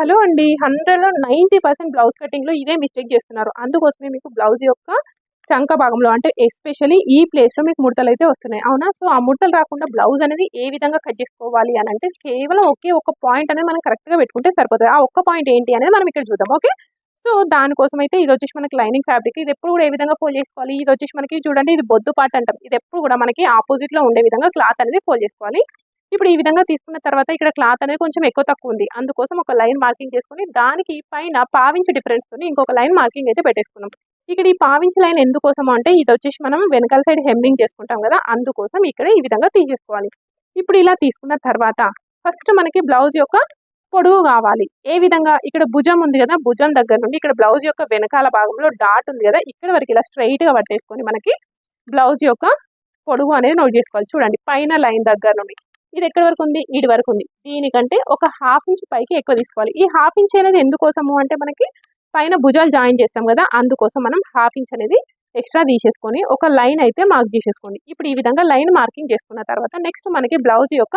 Hello అండి. హండ్రెడ్లో ninety percent blouse కటింగ్లో ఇదే మిస్టేక్ చేస్తున్నారు. అందుకోసమే మీకు బ్లౌజ్ యొక్క చంక భాగంలో అంటే ఎస్పెషల్లీ ఈ ప్లేస్లో మీకు ముడతలు అయితే వస్తున్నాయి. అవునా? సో ఆ ముడతలు రాకుండా బ్లౌజ్ అనేది ఏ విధంగా కట్ చేసుకోవాలి అని అంటే కేవలం ఒకే ఒక పాయింట్ అనేది మనం కరెక్ట్గా పెట్టుకుంటే సరిపోతుంది. ఆ ఒక్క పాయింట్ ఏంటి అనేది మనం ఇక్కడ చూద్దాం. ఓకే? సో దానికోసం అయితే ఇది వచ్చేసి మనకి లైనింగ్ ఫ్యాబ్రిక్. ఇది ఎప్పుడు కూడా ఏ విధంగా ఫోల్ చేసుకోవాలి? ఇది వచ్చేసి మనకి చూడండి ఇది బొద్దు పాట అంటాం. ఇది ఎప్పుడు కూడా మనకి ఆపోజిట్లో ఉండే విధంగా క్లాత్ అనేది ఫోల్ చేసుకోవాలి. ఇప్పుడు ఈ విధంగా తీసుకున్న తర్వాత ఇక్కడ క్లాత్ అనేది కొంచెం ఎక్కువ తక్కువ ఉంది. అందుకోసం ఒక లైన్ మార్కింగ్ చేసుకుని దానికి పైన పావించి డిఫరెన్స్తో ఇంకొక లైన్ మార్కింగ్ అయితే పెట్టేసుకున్నాం. ఇక్కడ ఈ పావించి లైన్ ఎందుకోసం అంటే ఇది వచ్చేసి మనం వెనకాల సైడ్ హెమ్మింగ్ చేసుకుంటాం కదా అందుకోసం ఇక్కడ ఈ విధంగా తీసేసుకోవాలి. ఇప్పుడు ఇలా తీసుకున్న తర్వాత ఫస్ట్ మనకి బ్లౌజ్ యొక్క పొడవు కావాలి. ఏ విధంగా? ఇక్కడ భుజం ఉంది కదా భుజం దగ్గర నుండి ఇక్కడ బ్లౌజ్ యొక్క వెనకాల భాగంలో డాట్ ఉంది కదా ఇక్కడ వరకు ఇలా స్ట్రైట్గా పట్టేసుకొని మనకి బ్లౌజ్ యొక్క పొడుగు అనేది నోట్ చేసుకోవాలి. చూడండి పైన లైన్ దగ్గర నుండి. ఇది ఎక్కడి వరకు ఉంది? ఈడి వరకు ఉంది. దీనికంటే ఒక హాఫ్ ఇంచ్ పైకి ఎక్కువ తీసుకోవాలి. ఈ హాఫ్ ఇంచ్ అనేది ఎందుకోసము అంటే మనకి పైన భుజాలు జాయిన్ చేస్తాం కదా అందుకోసం మనం హాఫ్ ఇంచ్ అనేది ఎక్స్ట్రా తీసేసుకొని ఒక లైన్ అయితే మార్క్ చేసేసుకోండి. ఇప్పుడు ఈ విధంగా లైన్ మార్కింగ్ చేసుకున్న తర్వాత నెక్స్ట్ మనకి బ్లౌజ్ యొక్క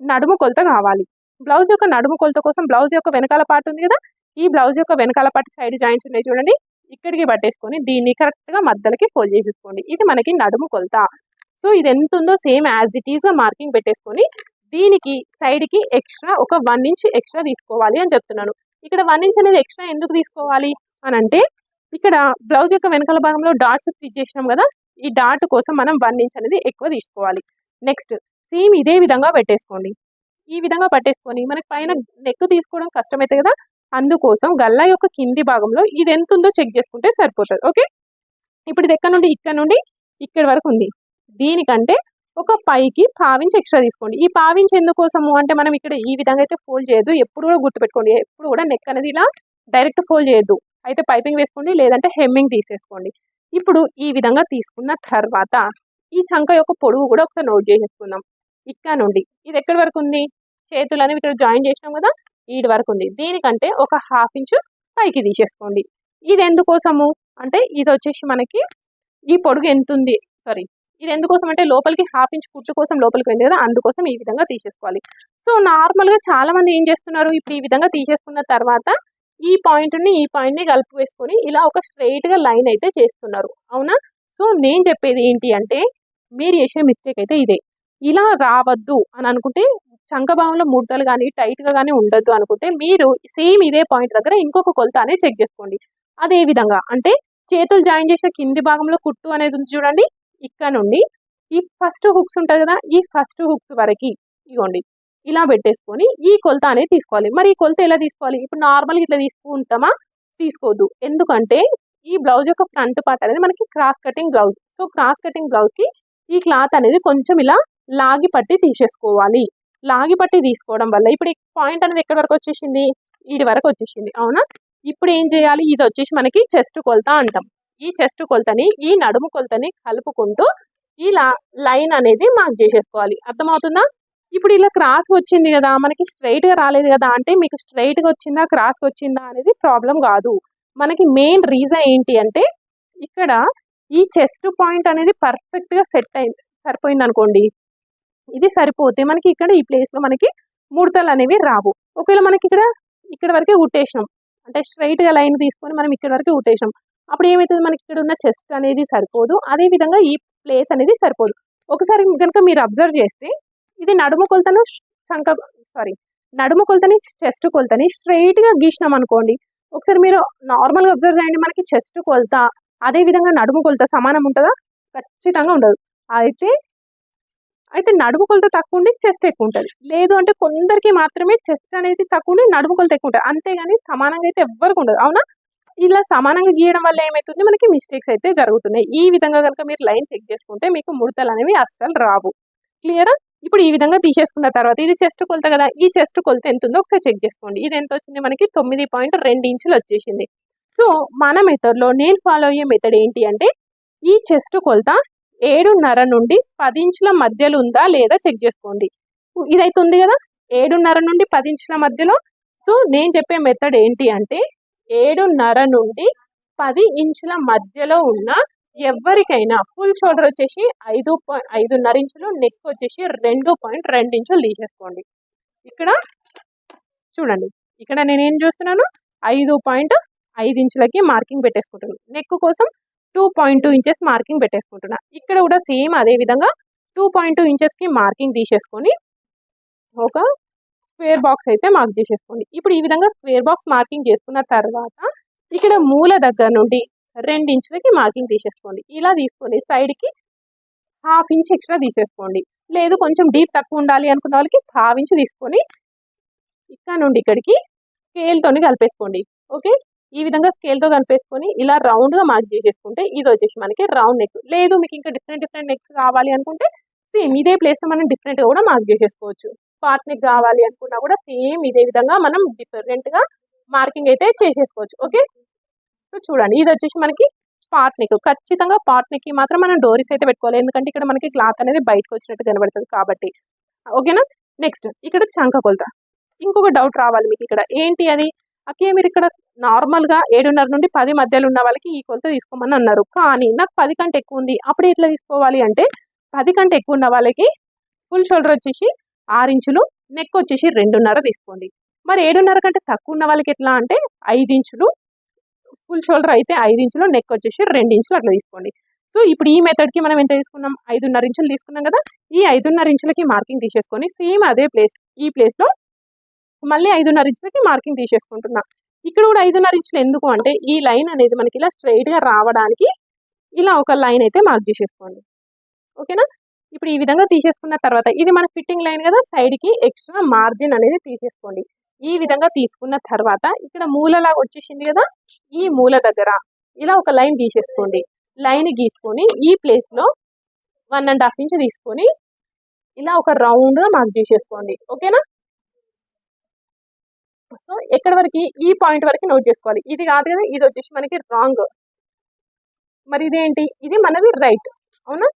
నడుము కొలత కావాలి. బ్లౌజ్ యొక్క నడుము కొలత కోసం బ్లౌజ్ యొక్క వెనకాల పార్ట్ ఉంది కదా ఈ బ్లౌజ్ యొక్క వెనకాల పార్ట్ సైడ్ జాయింట్స్ ఉన్నాయి చూడండి. ఇక్కడికి పట్టేసుకొని దీన్ని కరెక్ట్గా మధ్యలోకి ఫోల్డ్ చేసేసుకోండి. ఇది మనకి నడుము కొలత. సో ఇది ఎంత ఉందో సేమ్ యాజ్ ఇట్ ఈస్గా మార్కింగ్ పెట్టేసుకొని దీనికి సైడ్కి ఎక్స్ట్రా ఒక వన్ ఇంచ్ ఎక్స్ట్రా తీసుకోవాలి అని చెప్తున్నాను. ఇక్కడ వన్ ఇంచ్ అనేది ఎక్స్ట్రా ఎందుకు తీసుకోవాలి అని అంటే ఇక్కడ బ్లౌజ్ యొక్క వెనకాల భాగంలో డాట్స్ స్టిచ్ చేసినాం కదా ఈ డాట్ కోసం మనం వన్ ఇంచ్ అనేది ఎక్కువ తీసుకోవాలి. నెక్స్ట్ సేమ్ ఇదే విధంగా పెట్టేసుకోండి. ఈ విధంగా పట్టేసుకొని మనకి పైన నెక్ తీసుకోవడం కష్టమైతే కదా అందుకోసం గల్లా యొక్క కింది భాగంలో ఇది ఎంత ఉందో చెక్ చేసుకుంటే సరిపోతుంది. ఓకే? ఇప్పుడు ఇది ఎక్కడ నుండి? ఇక్కడ నుండి ఇక్కడ వరకు ఉంది. దీనికంటే ఒక పైకి పావించి ఎక్స్ట్రా తీసుకోండి. ఈ పావించి ఎందుకోసము? అంటే మనం ఇక్కడ ఈ విధంగా అయితే ఫోల్డ్ చేయొద్దు. ఎప్పుడు కూడా గుర్తుపెట్టుకోండి. ఎప్పుడు కూడా నెక్ అనేది ఇలా డైరెక్ట్ ఫోల్డ్ చేయొద్దు. అయితే పైపింగ్ వేసుకోండి లేదంటే హెమ్మింగ్ తీసేసుకోండి. ఇప్పుడు ఈ విధంగా తీసుకున్న తర్వాత ఈ చంక యొక్క పొడుగు కూడా ఒకసారి నోట్ చేసేసుకుందాం. ఇక్కడ నుండి. ఇది ఎక్కడి వరకు ఉంది? చేతులు అనేవి ఇక్కడ జాయిన్ చేసినాం కదా? ఈడి వరకు ఉంది. దీనికంటే ఒక హాఫ్ ఇంచ్ పైకి తీసేసుకోండి. ఇది ఎందుకోసము? అంటే ఇది వచ్చేసి మనకి ఈ పొడుగు ఎంత ఉంది? సారీ ఇది ఎందుకోసం అంటే లోపలికి హాఫ్ ఇంచ్ కుట్టు కోసం లోపలికి వెళ్ళి కదా అందుకోసం ఈ విధంగా తీసేసుకోవాలి. సో నార్మల్గా చాలా మంది ఏం చేస్తున్నారు? ఇప్పుడు ఈ విధంగా తీసేసుకున్న తర్వాత ఈ పాయింట్ని ఈ పాయింట్ని కలిపి వేసుకొని ఇలా ఒక స్ట్రైట్గా లైన్ అయితే చేస్తున్నారు. అవునా? సో నేను చెప్పేది ఏంటి అంటే మీరు చేసే మిస్టేక్ అయితే ఇదే. ఇలా రావద్దు అని అనుకుంటే చంక భాగంలో కానీ టైట్గా కానీ ఉండొద్దు అనుకుంటే మీరు సేమ్ ఇదే పాయింట్ దగ్గర ఇంకొక కొలత అనేది చెక్ చేసుకోండి. అదే విధంగా అంటే చేతులు జాయిన్ చేసే కింది భాగంలో కుట్టు అనేది ఉంది చూడండి. ఇక్కడ నుండి ఈ ఫస్ట్ హుక్స్ ఉంటుంది కదా ఈ ఫస్ట్ హుక్స్ వరకు ఇగోండి ఇలా పెట్టేసుకొని ఈ కొలత అనేది తీసుకోవాలి. మరి ఈ కొలత ఎలా తీసుకోవాలి? ఇప్పుడు నార్మల్గా ఇట్లా తీసుకుంటామా? తీసుకోవద్దు. ఎందుకంటే ఈ బ్లౌజ్ యొక్క ఫ్రంట్ పార్ట్ అనేది మనకి cross cutting blouse so cross cutting బ్లౌజ్కి ఈ క్లాత్ అనేది కొంచెం ఇలా లాగి పట్టి తీసేసుకోవాలి. లాగి పట్టి తీసుకోవడం వల్ల ఇప్పుడు పాయింట్ అనేది ఎక్కడి వరకు వచ్చేసింది? వీడి వరకు వచ్చేసింది. అవునా? ఇప్పుడు ఏం చేయాలి? ఇది వచ్చేసి మనకి చెస్ట్ కొలత అంటాం. ఈ చెస్ట్ కొలతని ఈ నడుము కొలతని కలుపుకుంటూ ఇలా లైన్ అనేది మార్క్ చేసేసుకోవాలి. అర్థమవుతుందా? ఇప్పుడు ఇలా క్రాస్ వచ్చింది కదా మనకి స్ట్రైట్గా రాలేదు కదా అంటే మీకు స్ట్రైట్గా వచ్చిందా క్రాస్ వచ్చిందా అనేది ప్రాబ్లం కాదు. మనకి మెయిన్ రీజన్ ఏంటి అంటే ఇక్కడ ఈ చెస్ట్ పాయింట్ అనేది పర్ఫెక్ట్గా సెట్ అయింది సరిపోయింది అనుకోండి. ఇది సరిపోతే మనకి ఇక్కడ ఈ ప్లేస్లో మనకి ముడతలు అనేవి రావు. ఒకవేళ మనకి ఇక్కడ ఇక్కడ వరకే ఉట్టేసినాం అంటే స్ట్రైట్గా లైన్ తీసుకొని మనం ఇక్కడ వరకే ఉట్టేసినాం అప్పుడు ఏమవుతుంది మనకి ఇక్కడ ఉన్న చెస్ట్ అనేది సరిపోదు. అదే విధంగా ఈ ప్లేస్ అనేది సరిపోదు. ఒకసారి కనుక మీరు అబ్జర్వ్ చేస్తే ఇది నడుము కొలతను చంక సారీ నడుము కొలతని చెస్ట్ కొలతని స్ట్రైట్గా గీసినాం అనుకోండి. ఒకసారి మీరు నార్మల్గా అబ్జర్వ్ చేయండి. మనకి చెస్ట్ కొలత అదే విధంగా నడుము కొలత సమానం ఉంటుందా? ఖచ్చితంగా ఉండదు. అయితే అయితే నడుము కొలత తక్కువ ఉండి చెస్ట్ ఎక్కువ ఉంటుంది. లేదు అంటే కొందరికి మాత్రమే చెస్ట్ అనేది తక్కువ ఉండి నడుము కొలత ఎక్కువ ఉంటుంది. అంతేగాని సమానంగా అయితే ఎవ్వరికి ఉండదు. అవునా? ఇలా సమానంగా గీయడం వల్ల ఏమవుతుంది మనకి మిస్టేక్స్ అయితే జరుగుతున్నాయి. ఈ విధంగా కనుక మీరు లైన్ చెక్ చేసుకుంటే మీకు ముడతలు అనేవి అస్సలు రావు. క్లియరా ఇప్పుడు ఈ విధంగా తీసేసుకున్న తర్వాత ఇది చెస్ట్ కొలత కదా? ఈ చెస్ట్ కొలత ఎంత ఉందో ఒకసారి చెక్ చేసుకోండి. ఇది ఎంత వచ్చింది? మనకి తొమ్మిది పాయింట్ రెండు ఇంచులు వచ్చేసింది. సో మన మెథడ్లో నేను ఫాలో అయ్యే మెథడ్ ఏంటి అంటే ఈ చెస్ట్ కొలత ఏడున్నర నుండి పది ఇంచుల మధ్యలో ఉందా లేదా చెక్ చేసుకోండి. ఇదైతే ఉంది కదా? ఏడున్నర నుండి పది ఇంచుల మధ్యలో. సో నేను చెప్పే మెథడ్ ఏంటి అంటే ఏడున్నర నుండి పది ఇంచుల మధ్యలో ఉన్న ఎవరికైనా ఫుల్ షోల్డర్ వచ్చేసి ఐదు పాయింట్ ఐదున్నర ఇంచులు నెక్ వచ్చేసి రెండు పాయింట్ రెండు ఇంచులు తీసేసుకోండి. ఇక్కడ చూడండి. ఇక్కడ నేనేం చూస్తున్నాను? ఐదు పాయింట్ ఐదు ఇంచులకి మార్కింగ్ పెట్టేసుకుంటున్నాను నెక్ కోసం two point two inches marking పెట్టేసుకుంటున్నా. ఇక్కడ కూడా సేమ్ అదే విధంగా టూ పాయింట్ టూ ఇంచెస్కి మార్కింగ్ తీసేసుకొని ఒక స్క్వేర్ బాక్స్ అయితే మార్క్ చేసేసుకోండి. ఇప్పుడు ఈ విధంగా స్క్వేర్ బాక్స్ మార్కింగ్ చేసుకున్న తర్వాత ఇక్కడ మూల దగ్గర నుండి రెండు ఇంచులకి మార్కింగ్ తీసేసుకోండి. ఇలా తీసుకొని సైడ్కి హాఫ్ ఇంచ్ ఎక్స్ట్రా తీసేసుకోండి. లేదు కొంచెం డీప్ తక్కువ ఉండాలి అనుకున్న వాళ్ళకి హాఫ్ ఇంచ్ తీసుకొని ఇక్కడ నుండి ఇక్కడికి స్కేల్తోని కలిపేసుకోండి. ఓకే? ఈ విధంగా స్కేల్తో కలిపేసుకొని ఇలా రౌండ్గా మార్క్ చేసేసుకుంటే ఇది వచ్చేసి మనకి రౌండ్ నెక్. లేదు మీకు ఇంకా డిఫరెంట్ డిఫరెంట్ నెక్స్ కావాలి అనుకుంటే సేమ్ ఇదే ప్లేస్లో మనం డిఫరెంట్గా కూడా మార్క్ చేసేసుకోవచ్చు. పార్ట్ కావాలి అనుకున్నా కూడా సేమ్ ఇదే విధంగా మనం డిఫరెంట్గా మార్కింగ్ అయితే చేసేసుకోవచ్చు. ఓకే? సో చూడండి. ఇది వచ్చేసి మనకి పార్ట్ ఖచ్చితంగా పార్ట్ మాత్రం మనం డోరీస్ అయితే పెట్టుకోవాలి. ఎందుకంటే ఇక్కడ మనకి క్లాత్ అనేది బయటకు వచ్చినట్టు కనబడుతుంది కాబట్టి. ఓకేనా? నెక్స్ట్ ఇక్కడ చంక కొలత. ఇంకొక డౌట్ రావాలి మీకు ఇక్కడ. ఏంటి అది? అకే మీరు ఇక్కడ నార్మల్గా ఏడున్నర నుండి పది మధ్యలో ఉన్న వాళ్ళకి ఈ కొలత తీసుకోమని అన్నారు. కానీ నాకు పది కంటే ఎక్కువ ఉంది. అప్పుడు ఎట్లా తీసుకోవాలి అంటే పది కంటే ఎక్కువ ఉన్న వాళ్ళకి ఫుల్ షోల్డర్ వచ్చేసి ఆరు ఇంచులు నెక్ వచ్చేసి రెండున్నర తీసుకోండి. మరి ఏడున్నర కంటే తక్కువ ఉన్న వాళ్ళకి ఎట్లా అంటే ఐదు ఇంచులు ఫుల్ షోల్డర్ అయితే ఐదు ఇంచులు నెక్ వచ్చేసి రెండు ఇంచులు అట్లా తీసుకోండి. సో ఇప్పుడు ఈ మెథడ్కి మనం ఎంత తీసుకున్నాం? ఐదున్నర ఇంచులు తీసుకున్నాం కదా ఈ ఐదున్నర ఇంచులకి మార్కింగ్ తీసేసుకొని సేమ్ అదే ప్లేస్ ఈ ప్లేస్లో మళ్ళీ ఐదున్నర ఇంచులకి మార్కింగ్ తీసేసుకుంటున్నా. ఇక్కడ కూడా ఐదున్నర ఇంచులు ఎందుకు అంటే ఈ లైన్ అనేది మనకి ఇలా స్ట్రైట్గా రావడానికి ఇలా ఒక లైన్ అయితే మార్క్ చేసేసుకోండి. ఓకేనా? ఇప్పుడు ఈ విధంగా తీసేసుకున్న తర్వాత ఇది మన ఫిట్టింగ్ లైన్ కదా సైడ్కి ఎక్స్ట్రా మార్జిన్ అనేది తీసేసుకోండి. ఈ విధంగా తీసుకున్న తర్వాత ఇక్కడ మూలలాగా వచ్చేసింది కదా ఈ మూల దగ్గర ఇలా ఒక లైన్ గీసేసుకోండి. లైన్ గీసుకొని ఈ ప్లేస్లో వన్ అండ్ హాఫ్ ఇంచ్ తీసుకొని ఇలా ఒక రౌండ్గా మార్క్ చేసేసుకోండి. ఓకేనా సో ఎక్కడ వరకు? ఈ పాయింట్ వరకు నోట్ చేసుకోవాలి. ఇది కాదు కదా ఇది వచ్చేసి మనకి రాంగ్ మరి ఇదేంటి? ఇది మనది రైట్ అవునా?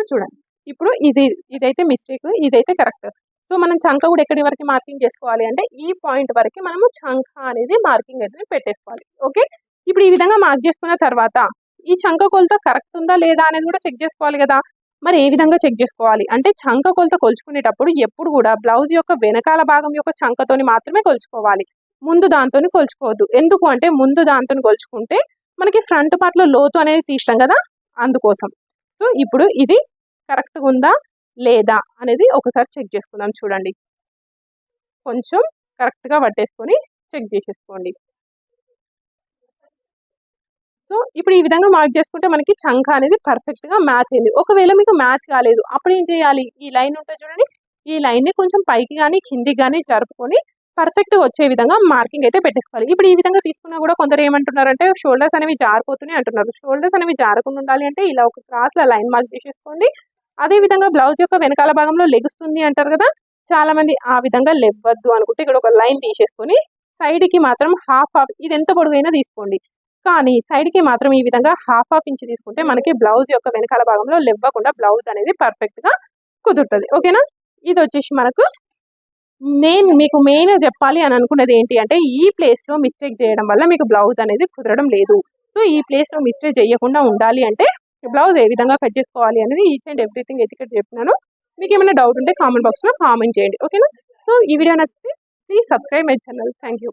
సో చూడండి. ఇప్పుడు ఇది ఇదైతే మిస్టేక్ ఇదైతే కరెక్ట్ సో మనం చంక కూడా ఎక్కడి వరకు మార్కింగ్ చేసుకోవాలి అంటే ఈ పాయింట్ వరకు మనము చంక అనేది మార్కింగ్ అనేది పెట్టేసుకోవాలి. ఓకే ఇప్పుడు ఈ విధంగా మార్క్ చేసుకున్న తర్వాత ఈ చంక కొలత కరెక్ట్ ఉందా లేదా అనేది కూడా చెక్ చేసుకోవాలి కదా. మరి ఏ విధంగా చెక్ చేసుకోవాలి? అంటే చంక కొలత కొలుచుకునేటప్పుడు ఎప్పుడు కూడా బ్లౌజ్ యొక్క వెనకాల భాగం యొక్క చంకతోని మాత్రమే కొలుచుకోవాలి. ముందు దాంతో కొలుచుకోవద్దు. ఎందుకు అంటే ముందు దాంతో కొలుచుకుంటే మనకి ఫ్రంట్ పార్ట్లో లోతు అనేది తీస్తాం కదా అందుకోసం. సో ఇప్పుడు ఇది కరెక్ట్గా ఉందా లేదా అనేది ఒకసారి చెక్ చేసుకుందాం చూడండి. కొంచెం కరెక్ట్గా పట్టేసుకొని చెక్ చేసేసుకోండి. సో ఇప్పుడు ఈ విధంగా మార్క్ చేసుకుంటే మనకి చంక అనేది పర్ఫెక్ట్గా మ్యాచ్ అయింది. ఒకవేళ మీకు మ్యాచ్ కాలేదు అప్పుడు ఏం చేయాలి? ఈ లైన్ ఉంటుంది చూడండి ఈ లైన్ని కొంచెం పైకి కానీ కిందికి కానీ జరుపుకొని పర్ఫెక్ట్ వచ్చే విధంగా మార్కింగ్ అయితే పెట్టేసుకోవాలి. ఇప్పుడు ఈ విధంగా తీసుకున్నా కూడా కొందరు ఏమంటున్నారంటే షోల్డర్స్ అనేవి జారిపోతున్నాయి అంటున్నారు. షోల్డర్స్ అనేవి జారకుండా ఉండాలి అంటే ఇలా ఒక క్రాస్లో లైన్ మార్క్ చేసేసుకోండి. అదే విధంగా బ్లౌజ్ యొక్క వెనకాల భాగంలో లెగుస్తుంది అంటారు కదా చాలా మంది ఆ విధంగా లెవ్వద్దు అనుకుంటే ఇక్కడ ఒక లైన్ తీసేసుకొని సైడ్కి మాత్రం హాఫ్ హాఫ్ ఇది ఎంత పొడుగైనా తీసుకోండి. కానీ సైడ్కి మాత్రం ఈ విధంగా హాఫ్ హాఫ్ ఇంచ్ తీసుకుంటే మనకి బ్లౌజ్ యొక్క వెనకాల భాగంలో లెవ్వకుండా బ్లౌజ్ అనేది పర్ఫెక్ట్గా కుదురుతుంది. ఓకేనా ఇది వచ్చేసి మనకు నేను మీకు మెయిన్ చెప్పాలి అని అనుకున్నది ఏంటి అంటే ఈ ప్లేస్లో మిస్టేక్ చేయడం వల్ల మీకు బ్లౌజ్ అనేది కుదరడం లేదు. సో ఈ ప్లేస్లో మిస్టేక్ చేయకుండా ఉండాలి అంటే బ్లౌజ్ ఏ విధంగా కట్ చేసుకోవాలి అనేది ఈచ్ అండ్ ఎవ్రీథింగ్ ఎతికెట్ చెప్పినాను. మీకు ఏమైనా డౌట్ ఉంటే కామెంట్ బాక్స్లో కామెంట్ చేయండి. ఓకేనా సో ఈ వీడియో నచ్చితే please subscribe my channel thank you